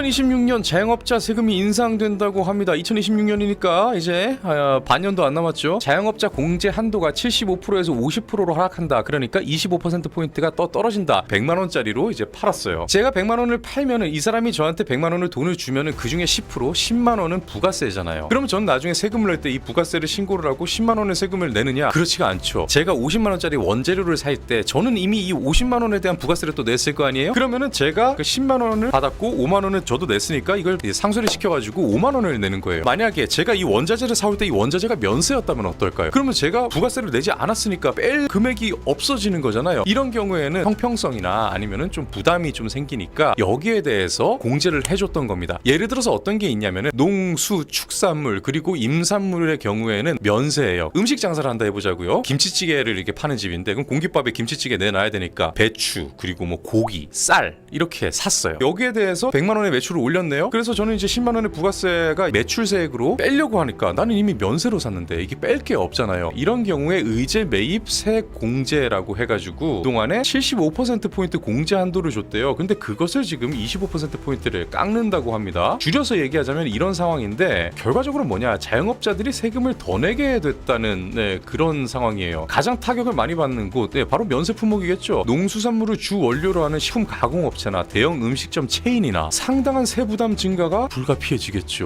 2026년 자영업자 세금이 인상된다고 합니다. 2026년이니까 이제 아, 반년도 안 남았죠. 자영업자 공제 한도가 75%에서 50%로 하락한다. 그러니까 25% 포인트가 더 떨어진다. 100만 원짜리로 이제 팔았어요. 제가 100만 원을 팔면은 이 사람이 저한테 100만 원을 돈을 주면은 그 중에 10% 10만 원은 부가세잖아요. 그러면 전 나중에 세금을 낼 때 이 부가세를 신고를 하고 10만 원의 세금을 내느냐? 그렇지가 않죠. 제가 50만 원짜리 원재료를 살 때 저는 이미 이 50만 원에 대한 부가세를 또 냈을 거 아니에요? 그러면은 제가 그 10만 원을 받았고 5만 원은 저도 냈으니까 이걸 상쇄를 시켜가지고 5만 원을 내는 거예요. 만약에 제가 이 원자재를 사올 때 이 원자재가 면세였다면 어떨까요? 그러면 제가 부가세를 내지 않았으니까 뺄 금액이 없어지는 거잖아요. 이런 경우에는 형평성이나 아니면은 좀 부담이 좀 생기니까 여기에 대해서 공제를 해줬던 겁니다. 예를 들어서 어떤 게 있냐면은 농수, 축산물 그리고 임산물의 경우에는 면세예요. 음식 장사를 한다 해보자고요. 김치찌개를 이렇게 파는 집인데 그럼 공깃밥에 김치찌개 내놔야 되니까 배추 그리고 뭐 고기, 쌀 이렇게 샀어요. 여기에 대해서 100만 원의 매출을 올렸네요. 그래서 저는 이제 10만 원의 부가세가 매출세액으로 빼려고 하니까 나는 이미 면세로 샀는데 이게 뺄 게 없잖아요. 이런 경우에 의제 매입 세액 공제라고 해가지고 동안에 75% 포인트 공제 한도를 줬대요. 근데 그것을 지금 25% 포인트를 깎는다고 합니다. 줄여서 얘기하자면 이런 상황인데 결과적으로 뭐냐 자영업자들이 세금을 더 내게 됐다는 네, 그런 상황이에요. 가장 타격을 많이 받는 곳 네, 바로 면세 품목이겠죠. 농수산물을 주 원료로 하는 식품 가공 업체나 대형 음식점 체인이나 상당한 세부담 증가가 불가피해지겠죠.